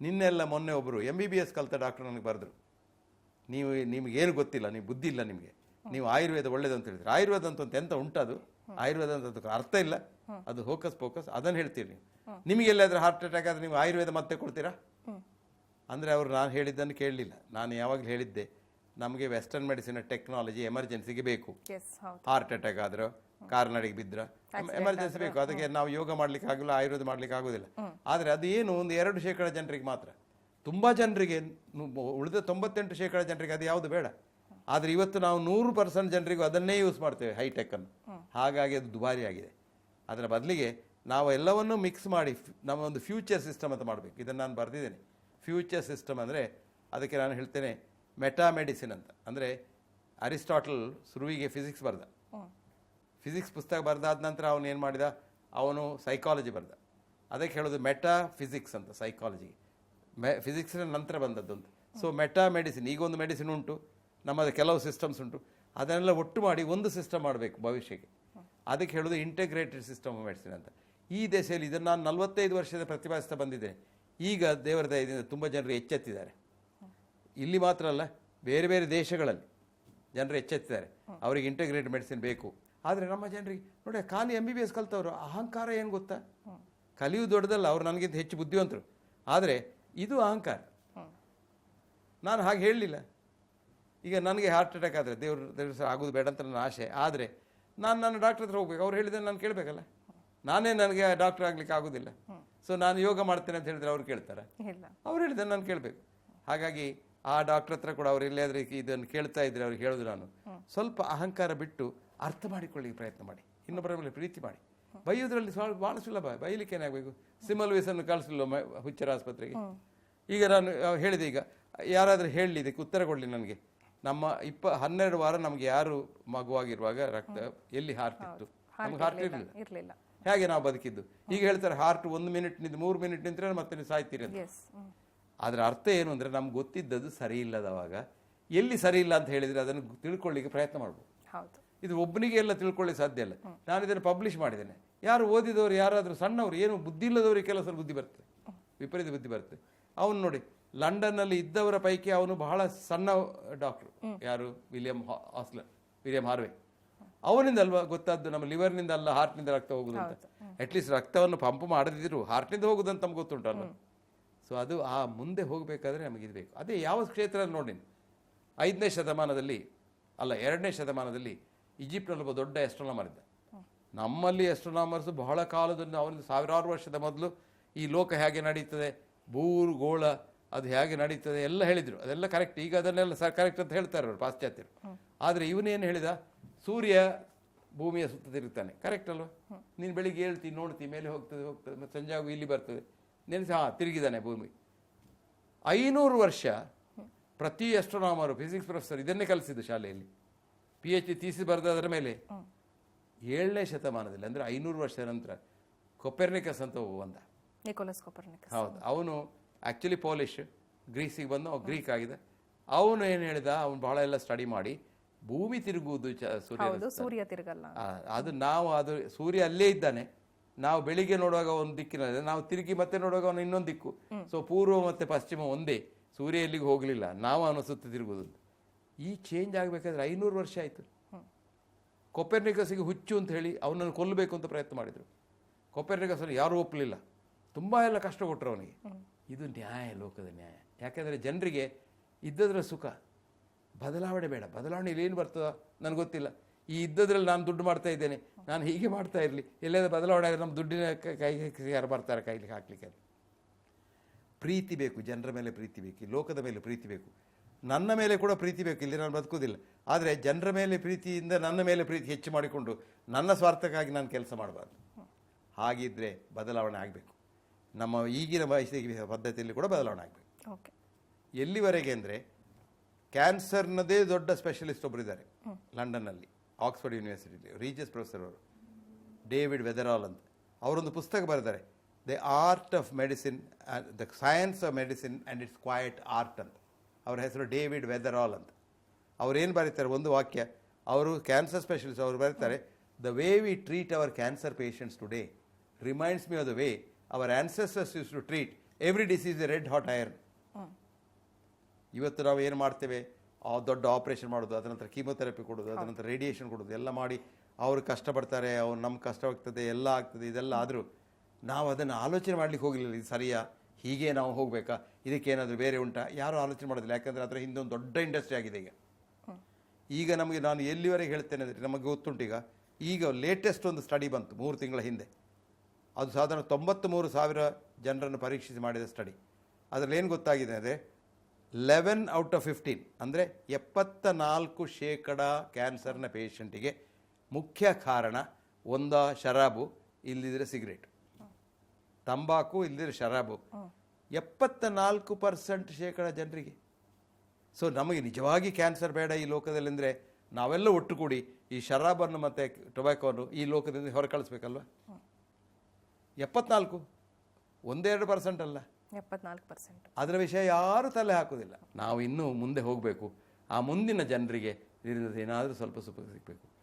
ನಿನ್ನೆಲ್ಲ ಮೊನ್ನೆ ಒಬ್ಬರು M B B S ಕಲಿತ ಡಾಕ್ಟರ್ ನನಗೆ ಬರೆದ್ರು. ನೀವು ನಿಮಗೇನು ಗೊತ್ತಿಲ್ಲ ನೀವು ಬುದ್ಧಿ ಇಲ್ಲ ನಿಮಗೆ. ನೀವು ಆಯುರ್ವೇದ ಒಳ್ಳೇದು ಅಂತ ಹೇಳಿದ್ರೆ. ಆಯುರ್ವೇದ ಅಂತ ಅಂತ ಎಂತ ಉಂಟದು? ಆಯುರ್ವೇದ ಅಂತ ಅದಕ್ಕೆ ಅರ್ಥ ಇಲ್ಲ. ಅದು ಹೋಕಸ್ ಫೋಕಸ್ ಅದನ್ನು ಹೇಳ್ತೀರಿ ನೀವು. ನಿಮಗೆ ಎಲ್ಲಾದರೂ ಹಾರ್ಟ್ ಅಟ್ಯಾಕ್ ಆದ್ರೆ ನೀವು ಆಯುರ್ವೇದ ಮತ್ತೆ ಕೊಡ್ತೀರಾ? ಅಂದರೆ ಅವರು ನಾನು ಹೇಳಿದ್ದನ್ನು ಕೇಳಲಿಲ್ಲ. ನಾನು ಯಾವಾಗಲೂ ಹೇಳಿದ್ದೆ. ನಮಗೆ ವೆಸ್ಟರ್ನ್ ಮೆಡಿಸಿನ್ ಟೆಕ್ನಾಲಜಿ ಎಮರ್ಜೆನ್ಸಿಗೆ ಬೇಕು. ಹಾರ್ಟ್ ಅಟ್ಯಾಕ್ ಆದ್ರೆ ಕಾರ್ನಡಿಗೆ ಬಿದ್ರ ಎಮರ್ಜೆನ್ಸಿ ಬೇಕು. ಅದಕ್ಕೆ ನಾವು ಯೋಗ ಮಾಡ್ಲಿಕ್ಕೆ ಆಗಿಲ್ಲ ಆಯುರ್ವೇದ ಮಾಡ್ಲಿಕ್ಕೆ ಆಗೋದಿಲ್ಲ. ಆದ್ರೆ ಅದು ಏನು ಒಂದು ಎರಡು ಶೇಕಡ ಜನರಿಗೆ ಮಾತ್ರ. ತುಂಬಾ ಜನರಿಗೆ ಉಳಿದ ತೊಂಬತ್ತೆಂಟು ಶೇಕಡ ಜನರಿಗೆ ಅದು ಯಾವುದು ಬೇಡ. ಆದ್ರೆ ಇವತ್ತು ನಾವು ನೂರು ಪರ್ಸೆಂಟ್ ಜನರಿಗೂ ಅದನ್ನೇ ಯೂಸ್ ಮಾಡ್ತೇವೆ ಹೈಟೆಕ್ ಅನ್ನು. ಹಾಗಾಗಿ ಅದು ದುಬಾರಿ ಆಗಿದೆ. ಅದರ ಬದಲಿಗೆ ನಾವು ಎಲ್ಲವನ್ನೂ ಮಿಕ್ಸ್ ಮಾಡಿ ನಮ್ಮ ಒಂದು ಫ್ಯೂಚರ್ ಸಿಸ್ಟಮ್ ಅಂತ ಮಾಡಬೇಕು. ಇದನ್ನು ನಾನು ಬರೆದಿದ್ದೇನೆ. ಫ್ಯೂಚರ್ ಸಿಸ್ಟಮ್ ಅಂದರೆ ಅದಕ್ಕೆ ನಾನು ಹೇಳ್ತೇನೆ ಮೆಟಾ ಮೆಡಿಸಿನ್ ಅಂತ. ಅಂದರೆ ಅರಿಸ್ಟಾಟಲ್ ಶುರುವಿಗೆ ಫಿಸಿಕ್ಸ್ ಬರೆದ. ಫಿಸಿಕ್ಸ್ ಪುಸ್ತಕ ಬರೆದಾದ ನಂತರ ಅವನು ಏನು ಮಾಡಿದ? ಅವನು ಸೈಕಾಲಜಿ ಬರೆದ. ಅದಕ್ಕೆ ಹೇಳೋದು ಮೆಟಾ ಫಿಸಿಕ್ಸ್ ಅಂತ ಸೈಕಾಲಜಿ ಮೆ ಫಿಸಿಕ್ಸಿನ ನಂತರ ಬಂದದ್ದು ಅಂತ. ಸೊ ಮೆಟಾ ಮೆಡಿಸಿನ್ ಈಗೊಂದು ಮೆಡಿಸಿನ್ ಉಂಟು. ನಮ್ಮದು ಕೆಲವು ಸಿಸ್ಟಮ್ಸ್ ಉಂಟು. ಅದನ್ನೆಲ್ಲ ಒಟ್ಟು ಮಾಡಿ ಒಂದು ಸಿಸ್ಟಮ್ ಮಾಡಬೇಕು ಭವಿಷ್ಯಕ್ಕೆ. ಅದಕ್ಕೆ ಹೇಳೋದು ಇಂಟಗ್ರೇಟೆಡ್ ಸಿಸ್ಟಮ್ ಆಫ್ ಮೆಡಿಸಿನ್ ಅಂತ. ಈ ದೇಶದಲ್ಲಿ ಇದನ್ನು ನಾನು ನಲವತ್ತೈದು ವರ್ಷದ ಪ್ರತಿಭಾಸ್ತಾ ಬಂದಿದ್ದೇನೆ. ಈಗ ದೇವರ ದಯದಿಂದ ತುಂಬ ಜನರು ಎಚ್ಚೆತ್ತಿದ್ದಾರೆ. ಇಲ್ಲಿ ಮಾತ್ರ ಅಲ್ಲ ಬೇರೆ ಬೇರೆ ದೇಶಗಳಲ್ಲಿ ಜನರು ಎಚ್ಚೆತ್ತಿದ್ದಾರೆ. ಅವರಿಗೆ ಇಂಟಗ್ರೇಟ್ ಮೆಡಿಸಿನ್ ಬೇಕು. ಆದರೆ ನಮ್ಮ ಜನರಿಗೆ ನೋಡಿ ಖಾಲಿ ಎಂ ಬಿ ಬಿ ಎಸ್ ಕಲ್ತವರು ಅಹಂಕಾರ ಏನು ಗೊತ್ತಾ? ಕಲಿಯು ದೊಡ್ಡದಲ್ಲ ಅವ್ರು ನನಗಿಂತ ಹೆಚ್ಚು ಬುದ್ಧಿವಂತರು. ಆದರೆ ಇದು ಅಹಂಕಾರ. ನಾನು ಹಾಗೆ ಹೇಳಲಿಲ್ಲ. ಈಗ ನನಗೆ ಹಾರ್ಟ್ ಅಟ್ಯಾಕ್ ಆದರೆ ದೇವ್ರ ದೇವ್ರ ಆಗೋದು ಬೇಡ ಅಂತ ನನ್ನ ಆಸೆ. ಆದರೆ ನಾನು ನನ್ನ ಡಾಕ್ಟರ್ ಹತ್ರ ಹೋಗ್ಬೇಕು. ಅವ್ರು ಹೇಳಿದ್ರೆ ನಾನು ಕೇಳಬೇಕಲ್ಲ? ನಾನೇ ನನಗೆ ಡಾಕ್ಟರ್ ಆಗಲಿಕ್ಕೆ ಆಗೋದಿಲ್ಲ. ಸೊ ನಾನು ಯೋಗ ಮಾಡ್ತೇನೆ ಅಂತ ಹೇಳಿದ್ರೆ ಅವ್ರು ಕೇಳ್ತಾರೆ? ಅವ್ರು ಹೇಳಿದ್ರೆ ನಾನು ಕೇಳಬೇಕು. ಹಾಗಾಗಿ ಆ ಡಾಕ್ಟರ್ ಹತ್ರ ಕೂಡ ಅವ್ರು ಎಲ್ಲಾದ್ರೆ ಇದನ್ನು ಕೇಳ್ತಾ ಇದ್ರೆ ಅವ್ರಿಗೆ ಹೇಳೋದು ನಾನು. ಸ್ವಲ್ಪ ಅಹಂಕಾರ ಬಿಟ್ಟು ಅರ್ಥ ಮಾಡಿಕೊಳ್ಳಿಕ್ಕೆ ಪ್ರಯತ್ನ ಮಾಡಿ. ಇನ್ನೊಬ್ಬರ ಮೇಲೆ ಪ್ರೀತಿ ಮಾಡಿ. ಬೈಯೋದ್ರಲ್ಲಿ ಸ್ವಲ್ಪ ಭಾಳ ಸುಲಭ. ಬೈಲಿಕ್ಕೆ ಏನಾಗಬೇಕು? ಸಿಮಲ್ ವೀಸನ್ನು ಕಳಿಸಲಿಲ್ಲ ಹುಚ್ಚರ ಆಸ್ಪತ್ರೆಗೆ. ಈಗ ನಾನು ಹೇಳಿದೆ ಈಗ ಯಾರಾದರೂ ಹೇಳಲಿ ಇದಕ್ಕೆ ಉತ್ತರ ಕೊಡಲಿ ನನಗೆ. ನಮ್ಮ ಇಪ್ಪ ಹನ್ನೆರಡು ವಾರ ನಮಗೆ ಯಾರು ಮಗುವಾಗಿರುವಾಗ ರಕ್ತ ಎಲ್ಲಿ ಹಾರ್ಟ್ ಇತ್ತು ನಮ್ಗೆ ಹಾರ್ಟ್ ಇರಲಿಲ್ಲ. ಹೇಗೆ ನಾವು ಬದುಕಿದ್ದು? ಈಗ ಹೇಳ್ತಾರೆ ಹಾರ್ಟ್ ಒಂದು ಮಿನಿಟ್ ನಿಂತು ಮೂರು ಮಿನಿಟ್ ನಿಂತರೆ ಮತ್ತೆ ನೀವು ಸಾಯ್ತೀರಿ ಅಂತ. ಅದರ ಅರ್ಥ ಏನು ಅಂದರೆ ನಮ್ಗೆ ಗೊತ್ತಿದ್ದದ್ದು ಸರಿ ಇಲ್ಲದವಾಗ ಎಲ್ಲಿ ಸರಿ ಇಲ್ಲ ಅಂತ ಹೇಳಿದರೆ ಅದನ್ನು ತಿಳ್ಕೊಳ್ಳಿಕ್ಕೆ ಪ್ರಯತ್ನ ಮಾಡ್ಬೋದು. ಹೌದು. ಇದು ಒಬ್ಬನಿಗೆ ಎಲ್ಲ ತಿಳ್ಕೊಳ್ಳಿಕ್ಕೆ ಸಾಧ್ಯ ಇಲ್ಲ. ನಾನು ಇದನ್ನು ಪಬ್ಲಿಷ್ ಮಾಡಿದ್ದೇನೆ. ಯಾರು ಓದಿದವರು ಯಾರಾದರೂ ಸಣ್ಣವರು ಏನು ಬುದ್ಧಿ ಇಲ್ಲದವರಿಗೆ ಕೆಲಸ ಬುದ್ಧಿ ಬರ್ತದೆ ವಿಪರೀತ ಬುದ್ಧಿ ಬರ್ತದೆ ಅವನು ನೋಡಿ ಲಂಡನ್ನಲ್ಲಿ ಇದ್ದವರ ಪೈಕಿ ಅವನು ಬಹಳ ಸಣ್ಣ ಡಾಕ್ಟ್ರು ಯಾರು? William Osler William Harvey. ಅವನಿಂದ ಅಲ್ವಾ ಗೊತ್ತಾದ್ದು? ನಮ್ಮ ಲಿವರ್ನಿಂದ ಅಲ್ಲ ಹಾರ್ಟ್ನಿಂದ ರಕ್ತ ಹೋಗುದು ಅಂತ ಅಟ್ಲೀಸ್ಟ್ ರಕ್ತವನ್ನು ಪಂಪ್ ಮಾಡದಿದ್ರು ಹಾರ್ಟ್ನಿಂದ ಹೋಗುದಂತ ನಮ್ಗೆ ಗೊತ್ತುಂಟಲ್ಲ ಸೊ ಅದು ಆ ಮುಂದೆ ಹೋಗಬೇಕಾದ್ರೆ ನಮಗೆ ಬೇಕು. ಅದೇ ಯಾವ ಕ್ಷೇತ್ರ ನೋಡಿ ಐದನೇ ಶತಮಾನದಲ್ಲಿ ಅಲ್ಲ, ಎರಡನೇ ಶತಮಾನದಲ್ಲಿ ಈಜಿಪ್ಟ್ನಲ್ಲಿ ಒಬ್ಬ ದೊಡ್ಡ ಎಸ್ಟ್ರೋನಾಮರ್ ಇದ್ದ. ನಮ್ಮಲ್ಲಿ ಎಸ್ಟ್ರೋನಾಮರ್ಸ್ ಬಹಳ ಕಾಲದಲ್ಲಿ ಅವನಿಂದ ಸಾವಿರಾರು ವರ್ಷದ ಮೊದಲು ಈ ಲೋಕ ಹೇಗೆ ನಡೀತದೆ, ಭೂರು, ಗೋಳ, ಅದು ಹೇಗೆ ನಡೀತದೆ, ಎಲ್ಲ ಹೇಳಿದರು. ಅದೆಲ್ಲ ಕರೆಕ್ಟ್ ಈಗ ಅದನ್ನೆಲ್ಲ ಸರ್ ಕರೆಕ್ಟ್ ಅಂತ ಹೇಳ್ತಾರೆ ಅವರು ಪಾಶ್ಚಾತ್ಯರು. ಆದರೆ ಇವನೇನು ಹೇಳಿದ? ಸೂರ್ಯ ಭೂಮಿಯ ಸುತ್ತ ತಿರುಗ್ತಾನೆ ಕರೆಕ್ಟ್ ಅಲ್ವಾ? ನೀನು ಬೆಳಿಗ್ಗೆ ಹೇಳ್ತೀನಿ ನೋಡ್ತೀನಿ ಮೇಲೆ ಹೋಗ್ತದೆ ಹೋಗ್ತದೆ, ಮತ್ತು ಸಂಜೆ ಆಗುವ ಇಲ್ಲಿ ಬರ್ತದೆ. ನೆನೆಸಿ ಹಾ ತಿರುಗಿದಾನೆ ಭೂಮಿ. ಐನೂರು ವರ್ಷ ಪ್ರತಿ ಅಸ್ಟ್ರೋನಾಮರು ಫಿಸಿಕ್ಸ್ ಪ್ರೊಫೆಸರ್ ಇದನ್ನೇ ಕಲಿಸಿದ್ದು ಶಾಲೆಯಲ್ಲಿ. ಪಿ ಎಚ್ ಡಿ ತೀಸಿ ಬರೆದಾದ್ರ ಮೇಲೆ. ಏಳನೇ ಶತಮಾನದಲ್ಲಿ ಅಂದರೆ ಐನೂರು ವರ್ಷದ ನಂತರ ಕೊಪೆರ್ನಿಕಸ್ ಅಂತ ಬಂದ. Nicholas Copernicus. ಹೌದು ಅವನು ಆ್ಯಕ್ಚುಲಿ ಪೋಲಿಷ್ ಗ್ರೀಸಿಗೆ ಬಂದು ಅವ್ನು ಗ್ರೀಕ್ ಆಗಿದೆ. ಅವನು ಏನು ಹೇಳಿದ ಅವನು ಬಹಳ ಎಲ್ಲ ಸ್ಟಡಿ ಮಾಡಿ ಭೂಮಿ ತಿರುಗುವುದು ಸೂರ್ಯ ಸೂರ್ಯ ತಿರುಗಲ್ಲ. ಅದು ನಾವು ಅದು ಸೂರ್ಯ ಅಲ್ಲೇ ಇದ್ದಾನೆ. ನಾವು ಬೆಳಿಗ್ಗೆ ನೋಡುವಾಗ ಒಂದು ದಿಕ್ಕಿನಲ್ಲಿ ನಾವು ತಿರುಗಿ ಮತ್ತೆ ನೋಡುವಾಗ ಅವನು ಇನ್ನೊಂದು ದಿಕ್ಕು. ಸೊ ಪೂರ್ವ ಮತ್ತೆ ಪಶ್ಚಿಮ ಒಂದೇ. ಸೂರ್ಯ ಎಲ್ಲಿಗೆ ಹೋಗಲಿಲ್ಲ. ನಾವು ಅವನ ಈ ಚೇಂಜ್ ಆಗಬೇಕಾದ್ರೆ ಐನೂರು ವರ್ಷ ಆಯಿತು. ಕೊಪೆರ್ನಿಕಸ್ಗೆ ಹುಚ್ಚು ಅಂತ ಹೇಳಿ ಅವನನ್ನು ಕೊಲ್ಲಬೇಕು ಅಂತ ಪ್ರಯತ್ನ ಮಾಡಿದರು. ಅಲ್ಲಿ ಯಾರೂ ಒಪ್ಪಲಿಲ್ಲ. ತುಂಬ ಎಲ್ಲ ಕಷ್ಟ ಕೊಟ್ಟರು ಅವನಿಗೆ. ಇದು ನ್ಯಾಯ, ಲೋಕದ ನ್ಯಾಯ. ಯಾಕೆಂದರೆ ಜನರಿಗೆ ಇದ್ದದ್ರ ಸುಖ. ಬದಲಾವಣೆ ಬೇಡ. ಬದಲಾವಣೆ ಏನು ಬರ್ತದೋ ನನಗೆ ಗೊತ್ತಿಲ್ಲ. ಈ ಇದ್ದದ್ರಲ್ಲಿ ನಾನು ದುಡ್ಡು ಮಾಡ್ತಾ ಇದ್ದೇನೆ. ನಾನು ಹೀಗೆ ಮಾಡ್ತಾ ಇರಲಿ. ಎಲ್ಲಾದ್ರೂ ಬದಲಾವಣೆ ಆದರೆ ನಮ್ಮ ದುಡ್ಡಿನ ಕೈ ಯಾರು ಬರ್ತಾರೆ ಕೈಲಿಗೆ ಹಾಕ್ಲಿಕ್ಕೆ ಪ್ರೀತಿ ಬೇಕು ಜನರ ಮೇಲೆ ಪ್ರೀತಿ ಬೇಕು ಲೋಕದ ಮೇಲೆ ಪ್ರೀತಿ ಬೇಕು. ನನ್ನ ಮೇಲೆ ಕೂಡ ಪ್ರೀತಿ ಬೇಕು ಇಲ್ಲಿ ನಾನು ಬದುಕೋದಿಲ್ಲ ಆದರೆ ಜನರ ಮೇಲೆ ಪ್ರೀತಿಯಿಂದ ನನ್ನ ಮೇಲೆ ಪ್ರೀತಿ ಹೆಚ್ಚು ಮಾಡಿಕೊಂಡು ನನ್ನ ಸ್ವಾರ್ಥಕ್ಕಾಗಿ ನಾನು ಕೆಲಸ ಮಾಡಬಾರ್ದು. ಹಾಗಿದ್ದರೆ ಬದಲಾವಣೆ ಆಗಬೇಕು. ನಮ್ಮ ಈಗಿನ ವಯಸ್ಸಿಗೆ ಪದ್ಧತಿಯಲ್ಲಿ ಕೂಡ ಬದಲಾವಣೆ ಆಗಬೇಕು. ಓಕೆ. ಎಲ್ಲಿವರೆಗೆ ಅಂದರೆ ಕ್ಯಾನ್ಸರ್ನದೇ ದೊಡ್ಡ ಸ್ಪೆಷಲಿಸ್ಟ್ ಒಬ್ಬರಿದ್ದಾರೆ ಲಂಡನ್ನಲ್ಲಿ. ಆಕ್ಸ್ಫರ್ಡ್ ಯೂನಿವರ್ಸಿಟಿಲಿ ರೀಜಿಯಸ್ ಪ್ರೊಫೆಸರ್ ಅವರು ಡೇವಿಡ್ ವೆದರಾಲ್ ಅಂತ. ಅವರೊಂದು ಪುಸ್ತಕ ಬರೆದಾರೆ the art of medicine the science of medicine and it's quite art ಅಂತ. ಅವರ ಹೆಸರು ಡೇವಿಡ್ ವೆದರಾಲ್ ಅಂತ. ಅವ್ರೇನು ಬರೀತಾರೆ ಒಂದು ವಾಕ್ಯ ಅವರು ಕ್ಯಾನ್ಸರ್ ಸ್ಪೆಷಲಿಸ್ಟ್ ಅವರು ಬರೀತಾರೆ the way we treat our cancer patients today reminds me of the way our ancestors use to treat every disease red hot iron ಇವತ್ತು ನಾವು ಏನು ಮಾಡ್ತೇವೆ ದೊಡ್ಡ ಆಪರೇಷನ್ ಮಾಡೋದು ಅದರ ನಂತರ ಕೀಮೊಥೆರಪಿ ಕೊಡೋದು ಅದ ನಂತರ ರೇಡಿಯೇಷನ್ ಕೊಡೋದು ಎಲ್ಲ ಮಾಡಿ ಅವರು ಕಷ್ಟಪಡ್ತಾರೆ ಅವ್ರು ನಮ್ಗೆ ಕಷ್ಟವಾಗ್ತದೆ ಎಲ್ಲ ಆಗ್ತದೆ ಇದೆಲ್ಲ ಆದರೂ ನಾವು ಅದನ್ನು ಆಲೋಚನೆ ಮಾಡಲಿಕ್ಕೆ ಹೋಗಲಿಲ್ಲ ಇದು ಸರಿಯಾ? ಹೀಗೆ ನಾವು ಹೋಗಬೇಕಾ? ಇದಕ್ಕೆ ಏನಾದರೂ ಬೇರೆ ಉಂಟಾ? ಯಾರೂ ಆಲೋಚನೆ ಮಾಡೋದಿಲ್ಲ ಯಾಕಂದರೆ ಅದರ ಹಿಂದೆ ಒಂದು ದೊಡ್ಡ ಇಂಡಸ್ಟ್ರಿ ಆಗಿದೆ ಈಗ. ಈಗ ನಮಗೆ ನಾನು ಎಲ್ಲಿವರೆಗೆ ಹೇಳ್ತೇನೆ ಅಂದರೆ ನಮಗೆ ಗೊತ್ತುಂಟು ಈಗ. ಈಗ ಲೇಟೆಸ್ಟ್ ಒಂದು ಸ್ಟಡಿ ಬಂತು ಮೂರು ತಿಂಗಳ ಹಿಂದೆ. ಅದು ಸಾಧಾರಣ ತೊಂಬತ್ತ್ಮೂರು ಸಾವಿರ ಜನರನ್ನು ಪರೀಕ್ಷಿಸಿ ಮಾಡಿದ ಸ್ಟಡಿ ಅದರಲ್ಲಿ ಏನು ಗೊತ್ತಾಗಿದೆ ಅಂದರೆ ಲೆವೆನ್ ಔಟ್ ಆಫ್ ಫಿಫ್ಟೀನ್ ಅಂದರೆ ಎಪ್ಪತ್ತ ನಾಲ್ಕು ಶೇಕಡ ಕ್ಯಾನ್ಸರ್ನ ಪೇಷಂಟಿಗೆ ಮುಖ್ಯ ಕಾರಣ ಒಂದ ಶರಾಬು ಇಲ್ಲದಿದ್ರೆ ಸಿಗರೇಟ್ ತಂಬಾಕು ಇಲ್ಲದಿದ್ರೆ ಶರಾಬು. ಎಪ್ಪತ್ತ ನಾಲ್ಕು ಪರ್ಸೆಂಟ್ ಶೇಕಡ ಜನರಿಗೆ. ಸೊ ನಮಗೆ ನಿಜವಾಗಿ ಕ್ಯಾನ್ಸರ್ ಬೇಡ ಈ ಲೋಕದಲ್ಲಿ ಅಂದರೆ ನಾವೆಲ್ಲ ಒಟ್ಟುಗೂಡಿ ಈ ಶರಾಬನ್ನು ಮತ್ತು ಟೊಬ್ಯಾಕೋನು ಈ ಲೋಕದಿಂದ ಹೊರ ಕಳಿಸ್ಬೇಕಲ್ವ ಎಪ್ಪತ್ನಾಲ್ಕು, ಒಂದೆರಡು ಪರ್ಸೆಂಟ್ ಅಲ್ಲ. ಎಪ್ಪತ್ನಾಲ್ಕು ಪರ್ಸೆಂಟ್ ಅದರ ವಿಷಯ ಯಾರೂ ತಲೆ ಹಾಕೋದಿಲ್ಲ ನಾವು ಇನ್ನೂ ಮುಂದೆ ಹೋಗಬೇಕು. ಆ ಮುಂದಿನ ಜನರಿಗೆ ಇದರಿಂದ ಏನಾದರೂ ಸ್ವಲ್ಪ ಸ್ವಲ್ಪ ಸಿಗಬೇಕು.